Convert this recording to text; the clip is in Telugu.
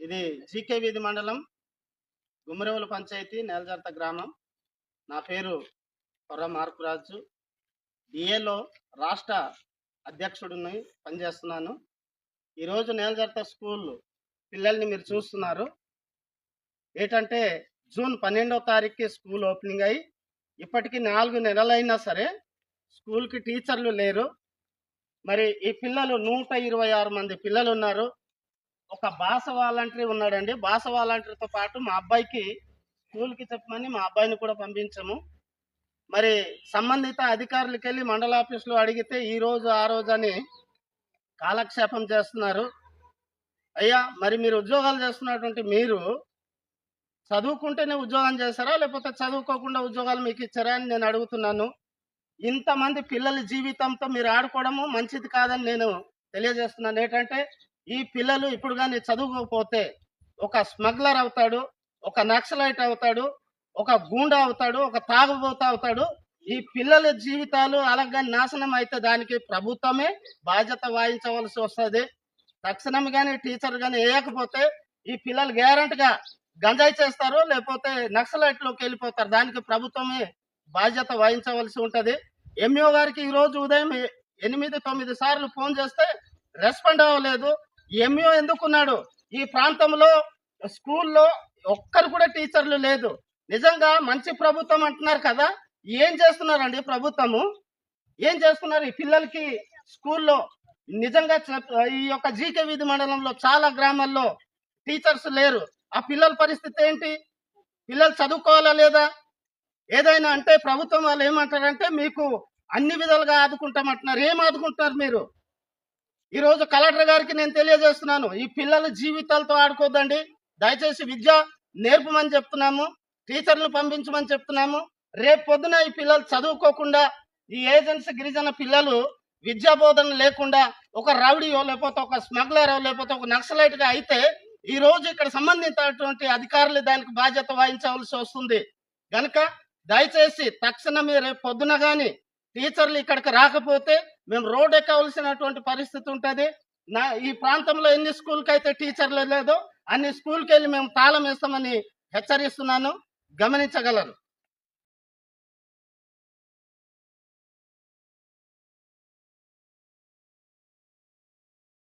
ఇది జీకే వీధి మండలం గుమ్మరేవుల పంచాయతీ నేలజర్త గ్రామం. నా పేరు కొర్ర మార్కురాజు. డిఏలో రాష్ట్ర అధ్యక్షుడిని పనిచేస్తున్నాను. ఈరోజు నేలజర్త స్కూల్ పిల్లల్ని మీరు చూస్తున్నారు. ఏంటంటే జూన్ పన్నెండవ తారీఖుకి స్కూల్ ఓపెనింగ్ అయ్యి ఇప్పటికీ నాలుగు నెలలైనా సరే స్కూల్కి టీచర్లు లేరు. మరి ఈ పిల్లలు నూట ఇరవై ఆరు మంది పిల్లలు ఉన్నారు ఒక భాష వాలంటరీ ఉన్నాడండి. భాష వాలంటరీతో పాటు మా అబ్బాయికి స్కూల్కి చెప్పమని మా అబ్బాయిని కూడా పంపించాము. మరి సంబంధిత అధికారులకి వెళ్ళి మండల ఆఫీసులో అడిగితే ఈ రోజు ఆ రోజు అని కాలక్షేపం చేస్తున్నారు. అయ్యా మరి మీరు ఉద్యోగాలు చేస్తున్నటువంటి మీరు చదువుకుంటేనే ఉద్యోగం చేస్తారా లేకపోతే చదువుకోకుండా ఉద్యోగాలు మీకు ఇచ్చారా అని నేను అడుగుతున్నాను. ఇంతమంది పిల్లల జీవితంతో మీరు ఆడుకోవడము మంచిది కాదని నేను తెలియజేస్తున్నాను. ఏంటంటే ఈ పిల్లలు ఇప్పుడు కానీ చదువుకోకపోతే ఒక స్మగ్లర్ అవుతాడు ఒక నక్సలైట్ అవుతాడు ఒక గూండా అవుతాడు ఒక తాగుబోత అవుతాడు. ఈ పిల్లల జీవితాలు అలాగే నాశనం అయితే దానికి ప్రభుత్వమే బాధ్యత వాయించవలసి వస్తుంది. తక్షణం కానీ టీచర్ కానీ వేయకపోతే ఈ పిల్లలు గ్యారంటీగా గంజాయి చేస్తారు లేకపోతే నక్సలైట్లోకి వెళ్ళిపోతారు. దానికి ప్రభుత్వమే బాధ్యత వహించవలసి ఉంటుంది. ఎంఈఓ గారికి ఈరోజు ఉదయం ఎనిమిది తొమ్మిది సార్లు ఫోన్ చేస్తే రెస్పాండ్ అవ్వలేదు. ఎంఈఓ ఎందుకున్నాడు? ఈ ప్రాంతంలో స్కూల్లో ఒక్కరు కూడా టీచర్లు లేదు. నిజంగా మంచి ప్రభుత్వం అంటున్నారు కదా? ఏం చేస్తున్నారండి ప్రభుత్వము? ఏం చేస్తున్నారు ఈ పిల్లలకి స్కూల్లో? నిజంగా ఈ యొక్క జీకే వీధి మండలంలో చాలా గ్రామాల్లో టీచర్స్ లేరు. ఆ పిల్లల పరిస్థితి ఏంటి? పిల్లలు చదువుకోవాలా లేదా? ఏదైనా అంటే ప్రభుత్వం వాళ్ళు ఏమంటారంటే మీకు అన్ని విధాలుగా ఆదుకుంటామంటున్నారు ఏం ఆదుకుంటున్నారు మీరు? ఈరోజు కలెక్టర్ గారికి నేను తెలియజేస్తున్నాను ఈ పిల్లల జీవితాలతో ఆడుకోద్దండి. దయచేసి విద్య నేర్పమని చెప్తున్నాము టీచర్లు పంపించమని చెప్తున్నాము. రేపు పొద్దున ఈ పిల్లలు చదువుకోకుండా ఈ ఏజెన్సీ గిరిజన పిల్లలు విద్యా బోధన లేకుండా ఒక రౌడీయో లేకపోతే ఒక స్మగ్లర్ లేకపోతే ఒక నక్సలైట్గా అయితే ఈ రోజు ఇక్కడ సంబంధించినటువంటి అధికారులు దానికి బాధ్యత వహించవలసి వస్తుంది. కనుక దయచేసి తక్షణమే రేపు పొద్దున కానీ టీచర్లు ఇక్కడికి రాకపోతే మేము రోడ్ ఎక్కవలసినటువంటి పరిస్థితి ఉంటుంది. నా ఈ ప్రాంతంలో ఎన్ని స్కూల్కి అయితే టీచర్లు లేదో అన్ని స్కూల్కి వెళ్ళి మేము తాళం వేస్తామని హెచ్చరిస్తున్నాను. గమనించగలరు.